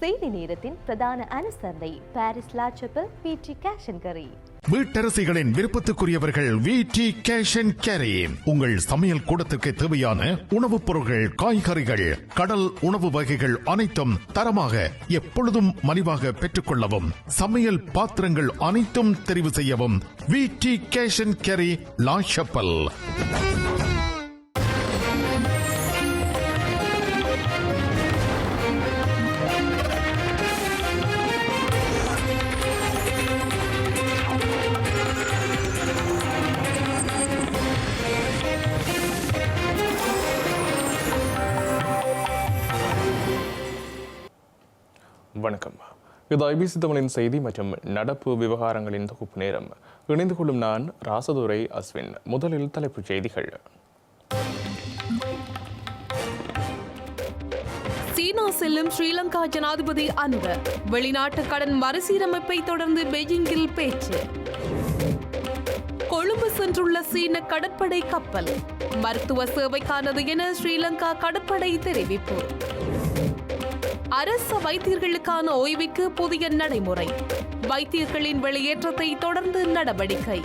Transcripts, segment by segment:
செய்தி நேரத்தின் பிரதான அனுசரணை பாரிஸ் லாச்சப்பல் பிடி கேஷன் கரி வீட்டரசிகளின் விருப்பத்துக்குரியவர்கள் V T cash and carry உங்கள் சமையல் கூடத்திற்கு தேவையான உணவுப் பொருட்கள் காய்கறிகள் கடல் உணவு வகைகள் அனைத்தும் தரமாக எப்பொழுதும் மலிவாக பெற்றுக்கொள்ளவும் சமையல் பாத்திரங்கள் அனைத்தும் தெரிவு செய்யவும் V T cash and carry La Chapelle இது ஐபிசி தமிழின் செய்தி மற்றும் நடப்பு விவகாரங்களின் தொகுப்பு நேரம். இணைந்து கொள்ளும் நான் ராசதுரை அஸ்வின். முதலில் தலைப்புச் செய்திகள். சீனா செல்லும் ஸ்ரீலங்கா ஜனாதிபதி அன்ப. வெளிநாட்டு கடன் மறுசீரமைப்பை தொடர்ந்து பெய்ஜிங்கில் பேச்சு. கொழும்பு சென்றுள்ள சீன கடற்படை கப்பல். மருத்துவ சேவைக்கானது என ஸ்ரீலங்கா கடற்படை தெரிவிப்பு. அரச வைத்தியர்களுக்கான ஓய்வுக்கு புதிய நடைமுறை. வைத்தியர்களின் வெளியேற்றத்தை தொடர்ந்து நடவடிக்கை.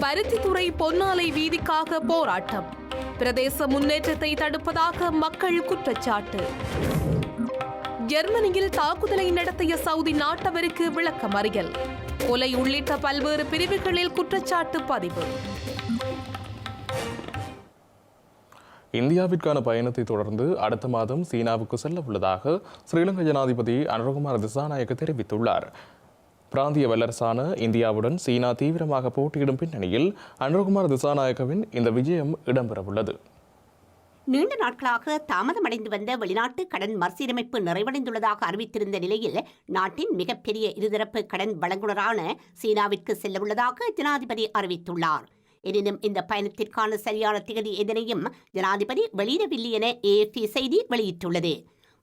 பருத்தித்துறை பொன்னாலை வீதிக்காக போராட்டம். பிரதேச முன்னேற்றத்தை தடுப்பதாக மக்கள் குற்றச்சாட்டு. ஜெர்மனியில் தாக்குதலை நடத்திய சவுதி நாட்டவருக்கு விளக்கமறியல். கொலை உள்ளிட்ட பல்வேறு பிரிவுகளில் குற்றச்சாட்டு பதிவு. இந்தியாவிற்கான பயணத்தை தொடர்ந்து அடுத்த மாதம் சீனாவுக்கு செல்ல உள்ளதாக ஸ்ரீலங்கா ஜனாதிபதி அனுரகுமார் திசாநாயக்க தெரிவித்துள்ளார். பிராந்திய வல்லரசான இந்தியாவுடன் சீனா தீவிரமாக போட்டியிடும் பின்னணியில் அனுரகுமார் திசாநாயக்கவின் இந்த விஜயம் இடம்பெறவுள்ளது. நீண்ட நாட்களாக தாமதமடைந்து வந்த வெளிநாட்டு கடன் மறுசீரமைப்பு நிறைவடைந்துள்ளதாக அறிவித்திருந்த நிலையில் நாட்டின் மிகப்பெரிய இருதரப்பு கடன் வழங்குனரான சீனாவிற்கு செல்லவுள்ளதாக ஜனாதிபதி அறிவித்துள்ளார். எனினும் இந்த பயணத்திற்கான சரியான திகதி எதனையும் ஜனாதிபதி வெளியிடவில்லை என ஏஎஃப்டி செய்தி வெளியிட்டுள்ளது.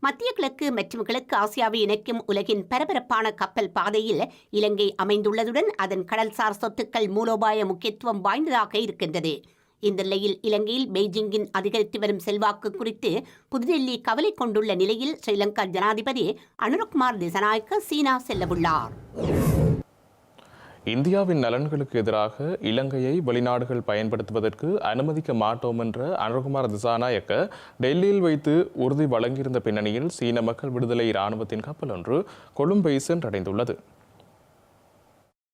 மத்திய கிழக்கு மற்றும் கிழக்கு ஆசியாவை இணைக்கும் உலகின் பரபரப்பான கப்பல் பாதையில் இலங்கை அமைந்துள்ளதுடன் அதன் கடல்சார் சொத்துக்கள் மூலோபாய முக்கியத்துவம் வாய்ந்ததாக இருக்கின்றது. இந்த நிலையில் இலங்கையில் பெய்ஜிங்கின் அதிகரித்து வரும் செல்வாக்கு குறித்து புதுடெல்லி கவலை கொண்டுள்ள நிலையில் ஸ்ரீலங்கா ஜனாதிபதி அனுரகுமார் திசநாயக்க சீனா செல்லவுள்ளார். இந்தியாவின் நலன்களுக்கு எதிராக இலங்கையை வெளிநாடுகள் பயன்படுத்துவதற்கு அனுமதிக்க மாட்டோம் என்ற அனுகுமார் திசாநாயக்க டெல்லியில் வைத்து உறுதி வழங்கியிருந்த பின்னணியில் சீன மக்கள் விடுதலை இராணுவத்தின் கப்பல் ஒன்று கொழும்பை சென்றடைந்துள்ளது.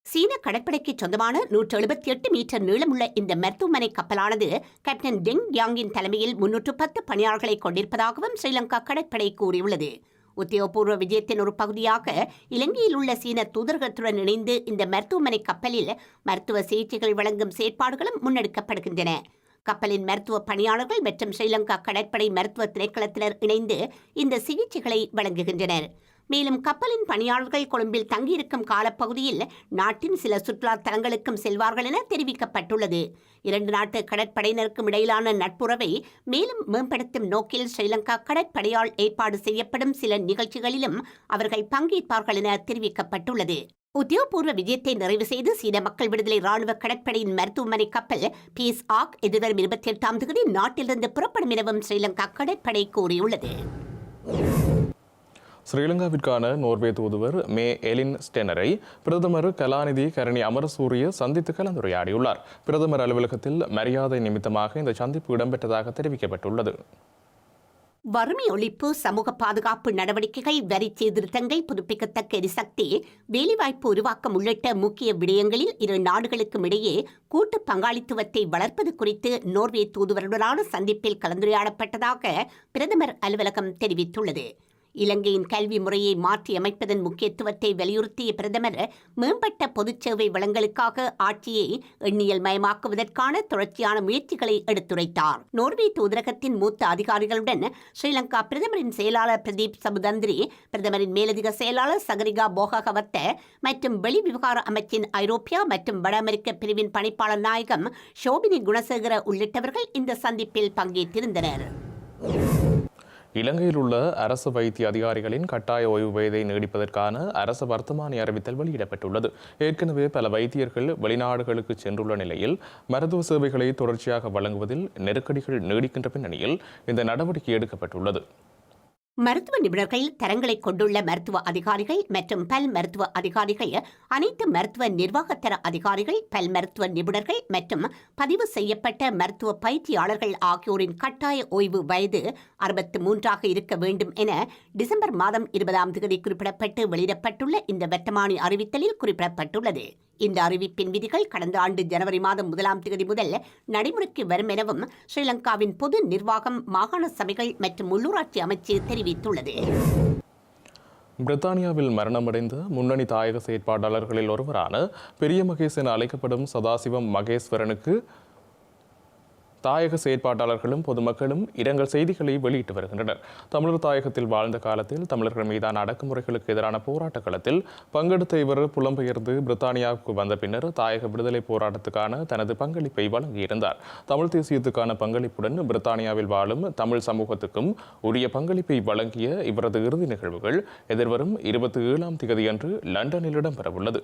சீன கடற்படைக்கு சொந்தமான நூற்று எழுபத்தி எட்டு மீட்டர் நீளமுள்ள இந்த மருத்துவமனை கப்பலானது கேப்டன் டெங் யாங்கின் தலைமையில் முன்னூற்று பத்து பணியாளர்களை கொண்டிருப்பதாகவும் ஸ்ரீலங்கா கடற்படை கூறியுள்ளது. உத்தியோகபூர்வ விஜயத்தின் ஒரு பகுதியாக இலங்கையில் உள்ள சீன தூதரகத்துடன் இணைந்து இந்த மருத்துவமனை கப்பலில் மருத்துவ சிகிச்சைகள் வழங்கும் செயற்பாடுகளும் முன்னெடுக்கப்படுகின்றன. கப்பலின் மருத்துவ பணியாளர்கள் மற்றும் ஸ்ரீலங்கா கடற்படை மருத்துவ திணைக்களத்தினர் இணைந்து இந்த சிகிச்சைகளை வழங்குகின்றனர். மேலும் கப்பலின் பணியாளர்கள் கொழும்பில் தங்கியிருக்கும் காலப்பகுதியில் நாட்டின் சில சுற்றுலா தலங்களுக்கும் செல்வார்கள் என தெரிவிக்கப்பட்டுள்ளது. இரண்டு நாட்டு கடற்படையினருக்கும் இடையிலான நட்புறவை மேலும் மேம்படுத்தும் நோக்கில் ஸ்ரீலங்கா கடற்படையால் ஏற்பாடு செய்யப்படும் சில நிகழ்ச்சிகளிலும் அவர்கள் பங்கேற்பார்கள் என தெரிவிக்கப்பட்டுள்ளது. உத்தியோகபூர்வ விஜயத்தை நிறைவு செய்து சீன மக்கள் விடுதலை ராணுவ கடற்படையின் மருத்துவமனை கப்பல் பீஸ் ஆக் எதிர்வரும் இருபத்தி எட்டாம் தேதி நாட்டிலிருந்து புறப்படும் எனவும் ஸ்ரீலங்கா கடற்படை கூறியுள்ளது. ஸ்ரீலங்காவிற்கான நோர்வே தூதுவர் மே எலின் ஸ்டெனரை பிரதமர் கலாநிதி கரணி அமரசூரிய சந்தித்து கலந்துரையாடியுள்ளார். பிரதமர் அலுவலகத்தில் மரியாதை நிமித்தமாக இந்த சந்திப்பு இடம்பெற்றதாக தெரிவிக்கப்பட்டுள்ளது. வறுமை ஒழிப்பு சமூக பாதுகாப்பு நடவடிக்கைகள் வரி சீர்திருத்தங்கள் புதுப்பிக்கத்தக்க எரிசக்தி வேலைவாய்ப்பு உருவாக்கம் உள்ளிட்ட முக்கிய விடயங்களில் இரு நாடுகளுக்கும் இடையே கூட்டு பங்காளித்துவத்தை வளர்ப்பது குறித்து நோர்வே தூதுவருடனான சந்திப்பில் கலந்துரையாடப்பட்டதாக பிரதமர் அலுவலகம் தெரிவித்துள்ளது. இலங்கையின் கல்வி முறையை மாற்றியமைப்பதன் முக்கியத்துவத்தை வலியுறுத்திய பிரதமர் மேம்பட்ட பொதுச் சேவை வளங்களுக்காக ஆட்சியை எண்ணியல் மயமாக்குவதற்கான தொடர்ச்சியான முயற்சிகளை எடுத்துரைத்தார். நோர்வே தூதரகத்தின் மூத்த அதிகாரிகளுடன் ஸ்ரீலங்கா பிரதமரின் செயலாளர் பிரதீப் சமுதந்திரி பிரதமரின் மேலதிக செயலாளர் சகரிகா போகவத்த மற்றும் வெளிவிவகார அமைச்சின் ஐரோப்பியா மற்றும் வட அமெரிக்க பிரிவின் பணிப்பாளர் நாயகம் ஷோபினி குணசேகர உள்ளிட்டவர்கள் இந்த சந்திப்பில் பங்கேற்றிருந்தனர். இலங்கையில் உள்ள அரசு வைத்திய அதிகாரிகளின் கட்டாய ஓய்வு வயதை நீடிப்பதற்கான அரசு வர்த்தமானி அறிவித்தல் வெளியிடப்பட்டுள்ளது. ஏற்கனவே பல வைத்தியர்கள் வெளிநாடுகளுக்கு சென்றுள்ள நிலையில் மருத்துவ சேவைகளை தொடர்ச்சியாக வழங்குவதில் நெருக்கடிகள் நீடிக்கின்ற பின்னணியில் இந்த நடவடிக்கை எடுக்கப்பட்டுள்ளது. மருத்துவ நிபுணர்கள் தரங்களை கொண்டுள்ள மருத்துவ அதிகாரிகள் மற்றும் பல் மருத்துவ அதிகாரிகள் அனைத்து மருத்துவ நிர்வாகத்தர அதிகாரிகள் பல் மருத்துவ நிபுணர்கள் மற்றும் பதிவு செய்யப்பட்ட மருத்துவ பயிற்சியாளர்கள் ஆகியோரின் கட்டாய ஓய்வு வயது அறுபத்து மூன்றாக இருக்க வேண்டும் என டிசம்பர் மாதம் இருபதாம் தேதி குறிப்பிடப்பட்டு வெளியிடப்பட்டுள்ள இந்த வர்த்தமானி அறிவித்தலில் குறிப்பிடப்பட்டுள்ளது. இந்த அறிவிப்பின் விதிகள் கடந்த ஆண்டு ஜனவரி மாதம் முதலாம் தேதி முதல் நடைமுறைக்கு வரும் எனவும் ஸ்ரீலங்காவின் பொது நிர்வாகம் மாகாண சபைகள் மற்றும் உள்ளூராட்சி அமைச்சு தெரிவித்துள்ளது. பிரித்தானியாவில் மரணமடைந்த முன்னணி தாயக செயற்பாட்டாளர்களில் ஒருவரான பெரிய மகேஷ் என அழைக்கப்படும் சதாசிவம் மகேஸ்வரனுக்கு தாயக செயற்பாட்டாளர்களும் பொதுமக்களும் இரங்கல் செய்திகளை வெளியிட்டு வருகின்றனர். தமிழர் தாயகத்தில் வாழ்ந்த காலத்தில் தமிழர்கள் மீதான அடக்குமுறைகளுக்கு எதிரான போராட்ட களத்தில் பங்கெடுத்த இவர் புலம்பெயர்ந்து பிரித்தானியாவுக்கு வந்த பின்னர் தாயக விடுதலை போராட்டத்துக்கான தனது பங்களிப்பை வழங்கியிருந்தார். தமிழ் தேசியத்துக்கான பங்களிப்புடன் பிரித்தானியாவில் வாழும் தமிழ் சமூகத்துக்கும் உரிய பங்களிப்பை வழங்கிய இவரது இறுதி நிகழ்வுகள் எதிர்வரும் இருபத்தி ஏழாம் திகதியன்று லண்டனில் இடம்பெறவுள்ளது.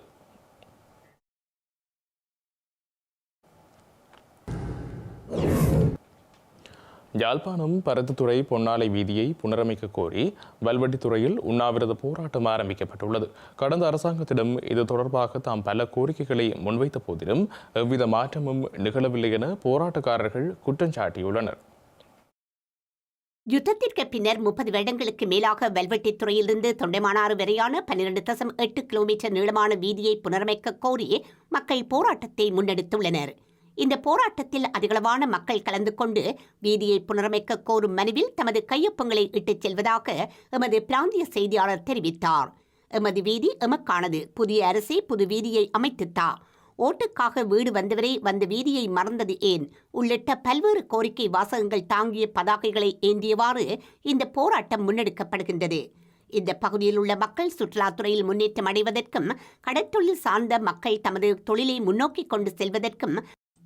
யாழ்ப்பாணம் பருத்தித்துறை பொன்னாலை வீதியை புனரமைக்க கோரி வல்வெட்டித்துறையில் உண்ணாவிரத போராட்டம் ஆரம்பிக்கப்பட்டுள்ளது. கடந்த அரசாங்கத்திடம் இது தொடர்பாக தாம் பல கோரிக்கைகளை முன்வைத்த போதிலும் எவ்வித மாற்றமும் நிகழவில்லை என போராட்டக்காரர்கள் குற்றம் சாட்டியுள்ளனர். யுத்தத்திற்கு பின்னர் முப்பது வருடங்களுக்கு மேலாக வல்வெட்டித்துறையிலிருந்து தொண்டைமானாறு வரையான பன்னிரண்டு தசம் எட்டு கிலோமீட்டர் நீளமான வீதியை புனரமைக்க கோரி மக்கள் போராட்டத்தை முன்னெடுத்துள்ளனர். இந்த போராட்டத்தில் அதிகளவான மக்கள் கலந்து கொண்டு வீதியை புனரமைக்க கோரும் மனுவில் தமது கையொப்பங்களை இட்டுச் செல்வதாக எமது பிராந்திய செய்தியாளர் தெரிவித்தார். எமது வீதி எமக்கானது. புதிய அரசே புது வீதியை அமைத்துத்தா. ஓட்டுக்காக வீடு வந்தவரே வந்த வீதியை மறந்தது ஏன்? உள்ளிட்ட பல்வேறு கோரிக்கை வாசகங்கள் தாங்கிய பதாகைகளை ஏந்தியவாறு இந்த போராட்டம் முன்னெடுக்கப்படுகின்றது. இந்த பகுதியில் உள்ள மக்கள் சுற்றுலாத்துறையில் முன்னேற்றம் அடைவதற்கும் கடற்தொழில் சார்ந்த மக்கள் தமது தொழிலை முன்னோக்கி கொண்டு செல்வதற்கும்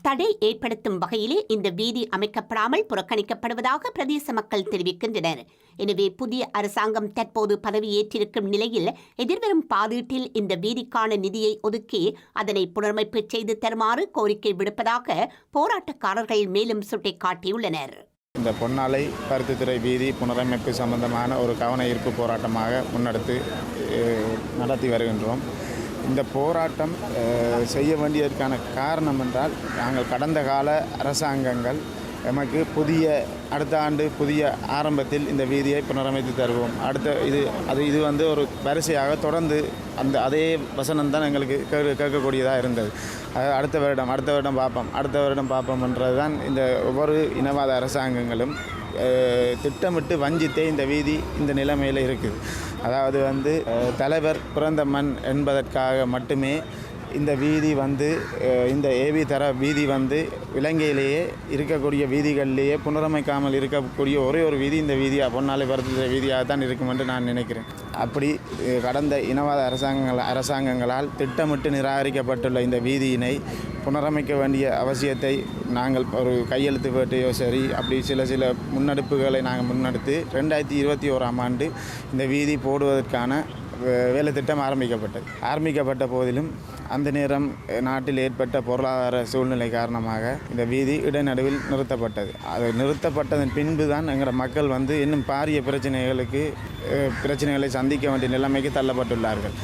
தடை ஏற்படுத்தும் வகையிலே இந்த வீதி அமைக்கப்படாமல் புறக்கணிக்கப்படுவதாக பிரதேச மக்கள் தெரிவிக்கின்றனர். எனவே புதிய அரசாங்கம் தற்போது பதவியேற்றிருக்கும் நிலையில் எதிர்வரும் பாதீட்டில் இந்த வீதிக்கான நிதியை ஒதுக்கி அதனை புனரமைப்பு செய்து தருமாறு கோரிக்கை விடுப்பதாக போராட்டக்காரர்கள் மேலும் சுட்டிக்காட்டியுள்ளனர். இந்த பொன்னாலை பருத்தித்துறை வீதி புனரமைப்பு சம்பந்தமான ஒரு கவன ஈர்ப்பு போராட்டமாக முன்னெடுத்து நடத்தி வருகின்றோம். இந்த போராட்டம் செய்ய வேண்டியதற்கான காரணம் என்றால் நாங்கள் கடந்த கால அரசாங்கங்கள் எமக்கு புதிய அடுத்த ஆண்டு புதிய ஆரம்பத்தில் இந்த வீதியை புனரமைத்து தருவோம். அடுத்த இது அது இது வந்து ஒரு வரிசையாக தொடர்ந்து அந்த அதே வசனம் தான் எங்களுக்கு கேட்க கேட்கக்கூடியதாக இருந்தது. அது அடுத்த வருடம் அடுத்த வருடம் பார்ப்போம் அடுத்த வருடம் பார்ப்போம்ன்றது தான் இந்த ஒவ்வொரு இனவாத அரசாங்கங்களும் திட்டமிட்டு வஞ்சித்தே இந்த வீதி இந்த நிலைமையில் இருக்குது. அதாவது வந்து தலைவர் பிறந்த மண் என்பதற்காக மட்டுமே இந்த வீதி வந்து இந்த ஏவி தர வீதி வந்து இலங்கையிலேயே இருக்கக்கூடிய வீதிகளிலேயே புனரமைக்காமல் இருக்கக்கூடிய ஒரே ஒரு வீதி இந்த வீதியாக பொன்னாலை பரத்துகிற வீதியாக தான் இருக்கும் என்று நான் நினைக்கிறேன். அப்படி கடந்த இனவாத அரசாங்கங்கள் அரசாங்கங்களால் திட்டமிட்டு நிராகரிக்கப்பட்டுள்ள இந்த வீதியினை புனரமைக்க வேண்டிய அவசியத்தை நாங்கள் ஒரு கையெழுத்து வேட்டையோ சரி அப்படி சில சில முன்னெடுப்புகளை நாங்கள் முன்னெடுத்து ரெண்டாயிரத்தி இருபத்தி ஓராம் ஆண்டு இந்த வீதி போடுவதற்கான வே- வேலை திட்டம் ஆரம்பிக்கப்பட்டது. ஆரம்பிக்கப்பட்ட போதிலும் அந்த நேரம் நாட்டில் ஏற்பட்ட பொருளாதார சூழ்நிலை காரணமாக இந்த வீதி இடைநடுவில் நிறுத்தப்பட்டது. அது நிறுத்தப்பட்டதன் பின்பு தான் எங்களோட மக்கள் வந்து இன்னும் பாரிய பிரச்சனைகளுக்கு பிரச்சனைகளை சந்திக்க வேண்டிய நிலைமைக்கு தள்ளப்பட்டுள்ளார்கள்.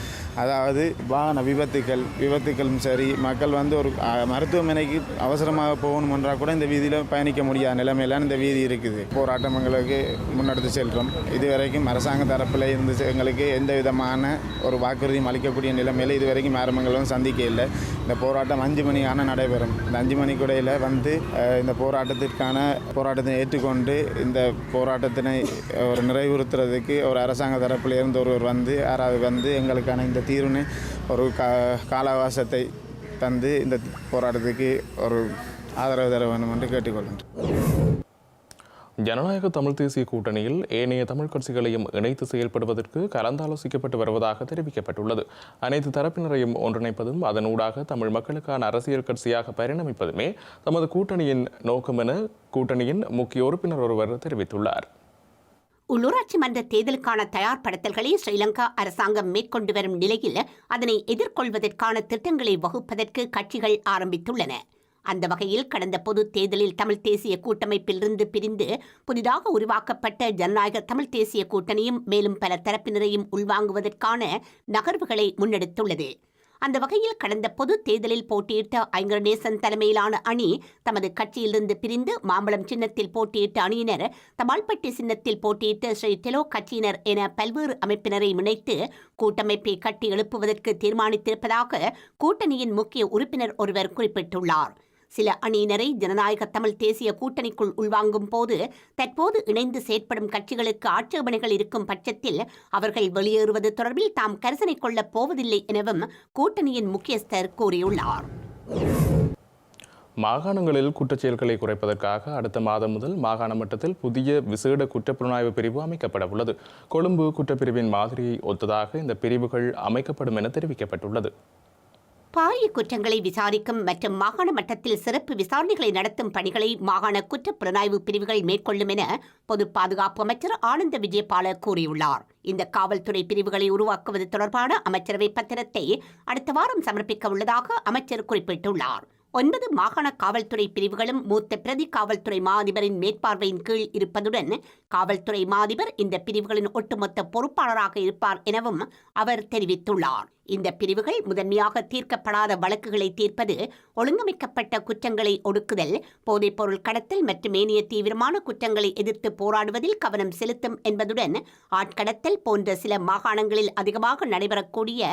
அதாவது வாகன விபத்துக்கள் விபத்துக்களும் சரி மக்கள் வந்து ஒரு மருத்துவமனைக்கு அவசரமாக போகணும் என்றால் கூட இந்த வீதியில் பயணிக்க முடியாத நிலைமையிலான இந்த வீதி இருக்குது. போராட்டம் எங்களுக்கு முன்னெடுத்து செல்கிறோம் இதுவரைக்கும் அரசாங்க தரப்பில் இருந்து எங்களுக்கு எந்த விதமான ஒரு வாக்குறுதியும் அளிக்கக்கூடிய நிலைமையில் இதுவரைக்கும் மேரமங்களும் சந்திக்க இல்லை. இந்த போராட்டம் அஞ்சு மணிக்கான நடைபெறும். இந்த அஞ்சு மணிக்குடையில் வந்து இந்த போராட்டத்திற்கான போராட்டத்தை ஏற்றுக்கொண்டு இந்த போராட்டத்தினை ஒரு நிறைவுறுத்துறதுக்கு ஒரு அரசாங்க தரப்பில் இருந்து ஒருவர் வந்து யாராவது வந்து எங்களுக்கான இந்த தீர்வினை ஒரு கா கால அவகாசத்தை தந்து இந்த போராட்டத்துக்கு ஒரு ஆதரவு தர வேண்டும் என்று கேட்டுக்கொள்கின்றேன் ஜனநாயக தமிழ் தேசிய கூட்டணியில் ஏனைய தமிழ் கட்சிகளையும் இணைத்து செயல்படுவதற்கு கலந்தாலோசிக்கப்பட்டு வருவதாக தெரிவிக்கப்பட்டுள்ளது. அனைத்து தரப்பினரையும் ஒன்றிணைப்பதும் அதனூடாக தமிழ் மக்களுக்கான அரசியல் கட்சியாக பரிணமிப்பதுமே தமது கூட்டணியின் நோக்கம் என கூட்டணியின் முக்கிய உறுப்பினர் ஒருவர் தெரிவித்துள்ளார். உள்ளூராட்சி மன்ற தேர்தலுக்கான தயார்படுத்தல்களை ஸ்ரீலங்கா அரசாங்கம் மேற்கொண்டு வரும் நிலையில் அதனை எதிர்கொள்வதற்கான திட்டங்களை வகுப்பதற்கு கட்சிகள் ஆரம்பித்துள்ளன. அந்த வகையில் கடந்த பொது தேர்தலில் தமிழ் தேசிய கூட்டமைப்பிலிருந்து பிரிந்து புதிதாக உருவாக்கப்பட்ட ஜனநாயக தமிழ் தேசிய கூட்டணியும் மேலும் பல தரப்பினரையும் உள்வாங்குவதற்கான நகர்வுகளை முன்னெடுத்துள்ளது. அந்த வகையில் கடந்த பொது தேர்தலில் போட்டியிட்ட ஐங்கரநேசன் தலைமையிலான அணி தமது கட்சியிலிருந்து பிரிந்து மாம்பழம் சின்னத்தில் போட்டியிட்ட அணியினர் தபால்பட்டி சின்னத்தில் போட்டியிட்ட ஸ்ரீ டெலோ கட்சியினர் என பல்வேறு அமைப்பினரை இணைத்து கூட்டமைப்பை கட்டி எழுப்புவதற்கு தீர்மானித்திருப்பதாக கூட்டணியின் முக்கிய உறுப்பினர் ஒருவர் குறிப்பிட்டுள்ளார். சில அணியினரை ஜனநாயக தமிழ் தேசிய கூட்டணிக்குள் உள்வாங்கும் போது தற்போது இணைந்து செயற்படும் கட்சிகளுக்கு ஆட்சேபனைகள் இருக்கும் பட்சத்தில் அவர்கள் வெளியேறுவது தொடர்பில் தாம் கரிசனை கொள்ளப் போவதில்லை எனவும் கூட்டணியின் முக்கியஸ்தர் கூறியுள்ளார். மாகாணங்களில் குற்றச்செயல்களை குறைப்பதற்காக அடுத்த மாதம் முதல் மாகாண மட்டத்தில் புதிய விசேட குற்றப்புலனாய்வு பிரிவு அமைக்கப்பட உள்ளது. கொழும்பு குற்றப்பிரிவின் மாதிரியை ஒத்ததாக இந்த பிரிவுகள் அமைக்கப்படும் என தெரிவிக்கப்பட்டுள்ளது. பாரிய குற்றங்களை விசாரிக்கும் மற்றும் மாகாண மட்டத்தில் சிறப்பு விசாரணைகளை நடத்தும் பணிகளை மாகாண குற்றப் புலனாய்வு பிரிவுகள் மேற்கொள்ளும் என பொது பாதுகாப்பு அமைச்சர் ஆனந்த விஜயபால கூறியுள்ளார். இந்த காவல்துறை பிரிவுகளை உருவாக்குவது தொடர்பான அமைச்சரவை பத்திரத்தை அடுத்த வாரம் சமர்ப்பிக்க உள்ளதாக அமைச்சர் குறிப்பிட்டுள்ளார். ஒன்பது மாகாண காவல்துறை பிரிவுகளும் மூத்த பிரதி காவல்துறை மாதிபரின் மேற்பார்வையின் கீழ் இருப்பதுடன் காவல்துறை மாதிபர் இந்த பிரிவுகளின் ஒட்டுமொத்த பொறுப்பாளராக இருப்பார் எனவும் அவர் தெரிவித்துள்ளார். இந்த பிரிவுகள் முதன்மையாக தீர்க்கப்படாத வழக்குகளை தீர்ப்பது ஒழுங்கமைக்கப்பட்ட குற்றங்களை ஒடுக்குதல் போதைப்பொருள் கடத்தல் மற்றும் ஏனைய தீவிரமான குற்றங்களை எதிர்த்து போராடுவதில் கவனம் செலுத்தும் என்பதுடன் ஆட்கடத்தல் போன்ற சில மாகாணங்களில் அதிகமாக நடைபெறக்கூடிய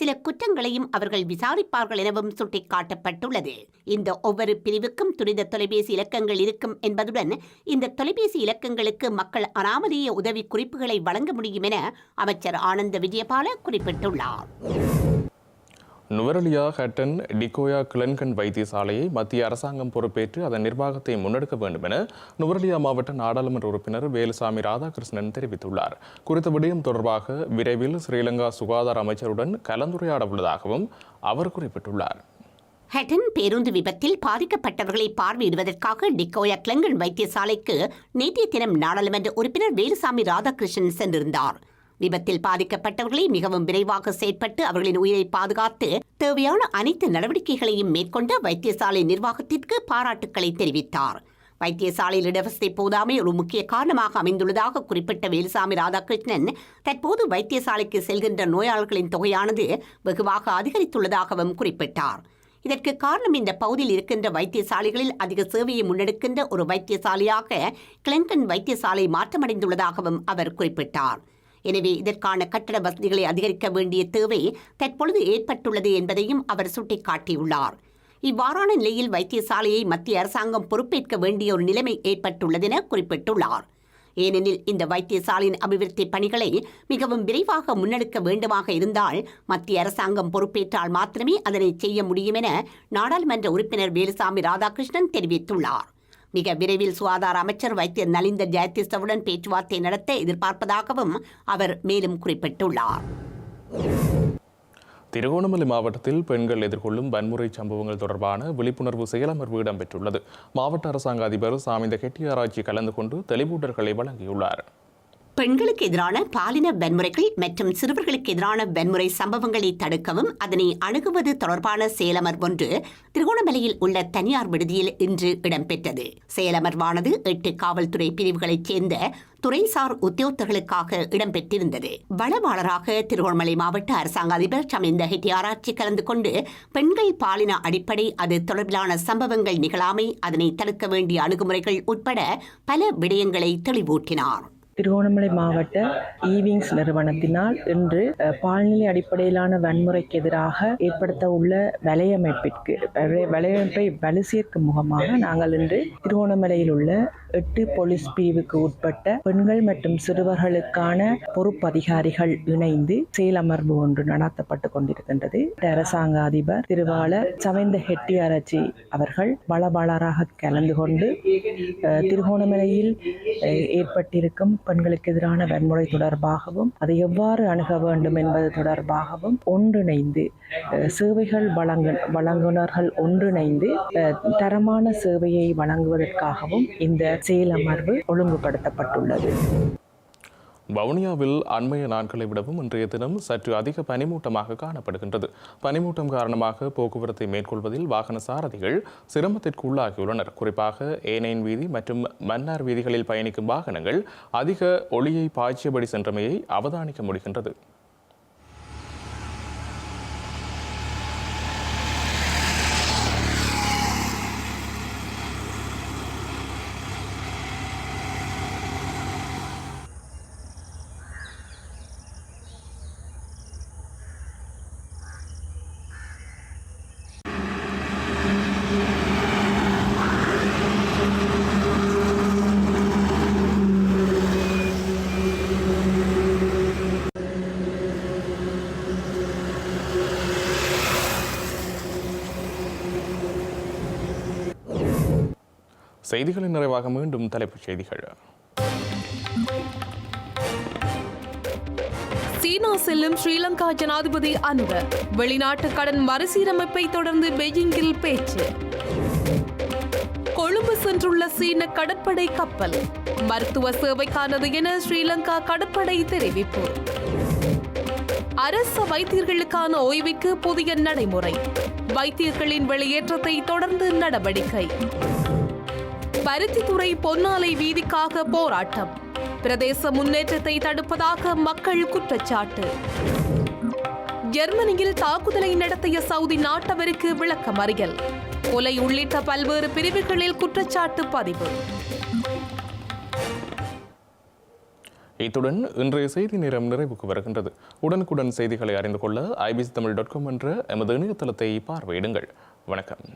சில குற்றங்களையும் அவர்கள் விசாரிப்பார்கள் எனவும் சுட்டிக்காட்டப்பட்டுள்ளது. இந்த ஒவ்வொரு பிரிவுக்கும் துரித தொலைபேசி இலக்கங்கள் இருக்கும் என்பதுடன் இந்த தொலைபேசி இலக்கங்களுக்கு மக்கள் அனாமதேய உதவி குறிப்புகளை வழங்க முடியும் என அமைச்சர் ஆனந்த விஜயபால குறிப்பிட்டுள்ளார். நுவரலியா ஹட்டன் டிகோயா கிளன்கன் வைத்தியசாலையை மத்திய அரசாங்கம் பொறுப்பேற்று அதன் நிர்வாகத்தை முன்னெடுக்க வேண்டும் என நுவரலியா மாவட்ட நாடாளுமன்ற உறுப்பினர் வேலுசாமி ராதாகிருஷ்ணன் தெரிவித்துள்ளார். குறித்த விடயம் தொடர்பாக விரைவில் ஸ்ரீலங்கா சுகாதார அமைச்சருடன் கலந்துரையாட உள்ளதாகவும் அவர் குறிப்பிட்டுள்ளார். ஹட்டன் பேருந்து விபத்தில் பாதிக்கப்பட்டவர்களை பார்வையிடுவதற்காக டிக்கோயா கிளங்கன் வைத்தியசாலைக்கு நேற்றைய தினம் நாடாளுமன்ற உறுப்பினர் வேலுசாமி ராதாகிருஷ்ணன் சென்றிருந்தார். விபத்தில் பாதிக்கப்பட்டவர்களை மிகவும் விரைவாக செயற்பட்டு அவர்களின் உயிரை பாதுகாத்து தேவையான அனைத்து நடவடிக்கைகளையும் மேற்கொண்ட வைத்தியசாலை நிர்வாகத்திற்கு பாராட்டுக்களை தெரிவித்தார். வைத்தியசாலையில் இடவசதி போதாமை ஒரு முக்கிய காரணமாக அமைந்துள்ளதாக குறிப்பிட்ட வேலுசாமி ராதாகிருஷ்ணன் தற்போது வைத்தியசாலைக்கு செல்கின்ற நோயாளர்களின் தொகையானது வெகுவாக அதிகரித்துள்ளதாகவும் குறிப்பிட்டார். இதற்கு காரணம் இந்த பகுதியில் இருக்கின்ற வைத்தியசாலைகளில் அதிக சேவையை முன்னெடுக்கின்ற ஒரு வைத்தியசாலையாக கிளங்கன் வைத்தியசாலை மாற்றமடைந்துள்ளதாகவும் அவர் குறிப்பிட்டார். எனவே இதற்கான கட்டட வசதிகளை அதிகரிக்க வேண்டிய தேவை தற்பொழுது ஏற்பட்டுள்ளது என்பதையும் அவர் சுட்டிக்காட்டியுள்ளார். இவ்வாறான நிலையில் வைத்தியசாலையை மத்திய அரசாங்கம் பொறுப்பேற்க வேண்டிய ஒரு நிலைமை ஏற்பட்டுள்ளதென குறிப்பிட்டுள்ளார். ஏனெனில் இந்த வைத்தியசாலையின் அபிவிருத்தி பணிகளை மிகவும் விரைவாக முன்னெடுக்க வேண்டுமாக இருந்தால் மத்திய அரசாங்கம் பொறுப்பேற்றால் மாத்திரமே அதனை செய்ய முடியும் என நாடாளுமன்ற உறுப்பினர் வேலுசாமி ராதாகிருஷ்ணன் தெரிவித்துள்ளார். மிக விரைவில் சுகாதார அமைச்சர் வைத்திய நலிந்த ஜெயதிஸ்தவுடன் பேச்சுவார்த்தை நடத்த எதிர்பார்ப்பதாகவும் அவர் மேலும் குறிப்பிட்டுள்ளார். திருகோணமலை மாவட்டத்தில் பெண்கள் எதிர்கொள்ளும் வன்முறை சம்பவங்கள் தொடர்பான விழிப்புணர்வு செயலமர்வு இடம்பெற்றுள்ளது. மாவட்ட அரசாங்க அதிபர் சாமிந்த கெட்டியாராய்ச்சி கலந்து கொண்டு தெளிவூட்டல்களை வழங்கியுள்ளார். பெண்களுக்கு எதிரான பாலின வன்முறைகள் மற்றும் சிறுவர்களுக்கு எதிரான வன்முறை சம்பவங்களை தடுக்கவும் அதனை அணுகுவது தொடர்பான செயலமர் ஒன்று திருகோணமலையில் உள்ள தனியார் விடுதியில் இன்று இடம்பெற்றது. செயலமர்வானது எட்டு காவல்துறை பிரிவுகளைச் சேர்ந்த துறைசார் உத்தியோகத்தர்களுக்காக இடம்பெற்றிருந்தது. வளவாளராக திருகோணமலை மாவட்ட அரசாங்க அதிபர் சமிந்த ஹெட்டியாராய்ச்சி கலந்து கொண்டு பெண்கள் பாலின அடிப்படை அது தொடர்பிலான சம்பவங்கள் நிகழாமை அதனை தடுக்க வேண்டிய அணுகுமுறைகள் உட்பட பல விடயங்களை தெளிவூட்டினார். திருகோணமலை மாவட்ட ஈவிங்ஸ் நிறுவனத்தினால் இன்று பால்நிலை அடிப்படையிலான வன்முறைக்கு எதிராக ஏற்படுத்த உள்ள வலையமைப்பிற்கு வலை- வலையமைப்பை வலு சேர்க்கும் முகமாக நாங்கள் இன்று திருகோணமலையில் உள்ள எட்டு போலீஸ் பிரிவுக்கு உட்பட்ட பெண்கள் மற்றும் சிறுவர்களுக்கான பொறுப்பதிகாரிகள் இணைந்து செயலமர்வு ஒன்று நடத்தப்பட்டு கொண்டிருக்கின்றது. அரசாங்க அதிபர் திருவாளர் சமைந்த ஹெட்டியாராச்சி அவர்கள் வளவாளராக கலந்து கொண்டு திருகோணமலையில் ஏற்பட்டிருக்கும் பெண்களுக்கு எதிரான வன்முறை தொடர்பாகவும் அதை எவ்வாறு அணுக வேண்டும் என்பது தொடர்பாகவும் ஒன்றிணைந்து சேவைகள் வழங்கு வழங்குனர்கள் ஒன்றிணைந்து தரமான சேவையை வழங்குவதற்காகவும் இந்த செயலமர்வு ஒழுங்குபடுத்தப்பட்டுள்ளது. வவுனியாவில் அண்மைய நாட்களை விடவும் இன்றைய தினம் சற்று அதிக பனிமூட்டமாக காணப்படுகின்றது. பனிமூட்டம் காரணமாக போக்குவரத்தை மேற்கொள்வதில் வாகன சாரதிகள் சிரமத்திற்கு உள்ளாகியுள்ளனர் குறிப்பாக ஏனைன் வீதி மற்றும் மன்னார் வீதிகளில் பயணிக்கும் வாகனங்கள் அதிக ஒளியை பாய்ச்சியபடி சென்றமையை அவதானிக்க முடிகின்றது. செய்திகளின் நிறைவாக மீண்டும் தலைப்புச் செய்திகள். சீனா செல்லும் ஸ்ரீலங்கா ஜனாதிபதி அனுர வெளிநாட்டு கடன் மறுசீரமைப்பை தொடர்ந்து பெய்ஜிங்கில் பேச்சு. கொழும்பு சென்றுள்ள சீன கடற்படை கப்பல். மருத்துவ சேவைக்கானது என ஸ்ரீலங்கா கடற்படை தெரிவிப்பு. அரச வைத்தியர்களுக்கான ஓய்வுக்கு புதிய நடைமுறை. வைத்தியர்களின் வெளியேற்றத்தை தொடர்ந்து நடவடிக்கை. பருத்தித்துறை பொன்னாலை வீதிக்காக போராட்டம். பிரதேச முன்னேற்றத்தை தடுப்பதாக மக்கள் குற்றச்சாட்டு. ஜெர்மனியில் தாக்குதலை நடத்திய சவுதி நாட்டவருக்கு விளக்கம் அறியல் கொலை உள்ளிட்ட பல்வேறு பிரிவுகளில் குற்றச்சாட்டு பதிவு. இத்துடன் இன்றைய செய்தி நேரம் நிறைவுக்கு வருகின்றது. உடனுக்குடன் செய்திகளை அறிந்து கொள்ள ஐபிசி தமிழ் டாட் காம் என்ற எமது இணையதளத்தை பார்வையிடுங்கள். வணக்கம்.